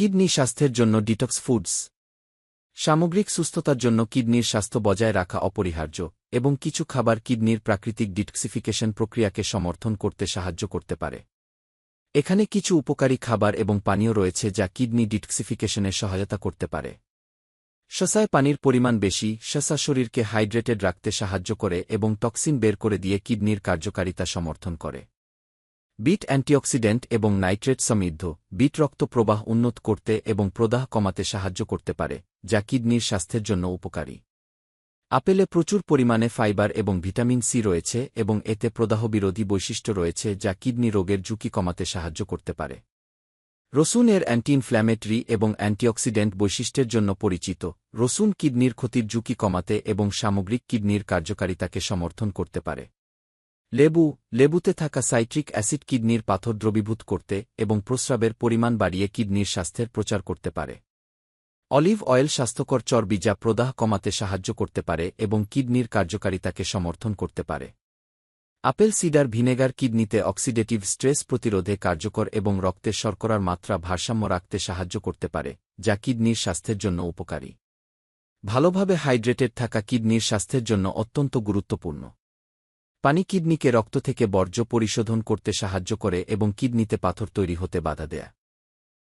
Kidney স্বাস্থ্যের জন্য detox foods. সামগ্রিক সুস্থতার জন্য কিডনির স্বাস্থ্য বজায় রাখা অপরিহার্য এবং কিছু খাবার কিডনির প্রাকৃতিক ডিটক্সিফিকেশন প্রক্রিয়াকে সমর্থন করতে সাহায্য করতে পারে। এখানে কিছু উপকারী খাবার এবং পানীয় রয়েছে যা কিডনি ডিটক্সিফিকেশনে সহায়তা করতে পারে। শসায় পানির পরিমাণ বেশি শসা শরীরকে হাইড্রেটেড রাখতে সাহায্য করে এবং টক্সিন বের করে দিয়ে কিডনির কার্যকারিতা সমর্থন করে। বিট অ্যান্টিঅক্সিডেন্ট এবং নাইট্রেট সমৃদ্ধ বিট রক্ত প্রবাহ উন্নত করতে এবং প্রদাহ কমাতে সাহায্য করতে পারে, যা কিডনির স্বাস্থ্যের জন্য উপকারী। আপেলে প্রচুর পরিমাণে ফাইবার এবং ভিটামিন সি রয়েছে এবং এতে প্রদাহ বিরোধী বৈশিষ্ট্য রয়েছে যা কিডনি রোগের ঝুঁকি কমাতে সাহায্য করতে পারে। রসুন এর অ্যান্টি ইনফ্ল্যামেটরি এবং অ্যান্টিঅক্সিডেন্ট বৈশিষ্ট্যের জন্য পরিচিত, রসুন কিডনির ক্ষতির ঝুঁকি কমাতে এবং সামগ্রিক কিডনির কার্যকারিতাকে সমর্থন করতে পারে। লেবু, লেবুতে থাকা সাইট্রিক অ্যাসিড কিডনির পাথর দ্রবীভূত করতে এবং প্রস্রাবের পরিমাণ বাড়িয়ে কিডনির স্বাস্থ্যের প্রচার করতে পারে। অলিভ অয়েল স্বাস্থ্যকর চর্বি যা প্রদাহ কমাতে সাহায্য করতে পারে এবং কিডনির কার্যকারিতাকে সমর্থন করতে পারে। আপেল সিডার ভিনেগার কিডনিতে অক্সিডেটিভ স্ট্রেস প্রতিরোধে কার্যকর এবং রক্তের শর্করার মাত্রা ভারসাম্য রাখতে সাহায্য করতে পারে, যা কিডনির স্বাস্থ্যের জন্য উপকারী। ভালোভাবে হাইড্রেটেড থাকা কিডনির স্বাস্থ্যের জন্য অত্যন্ত গুরুত্বপূর্ণ। পানি কিডনিকে রক্ত থেকে বর্জ্য পরিশোধন করতে সাহায্য করে এবং কিডনিতে পাথর তৈরি হতে বাধা দেয়।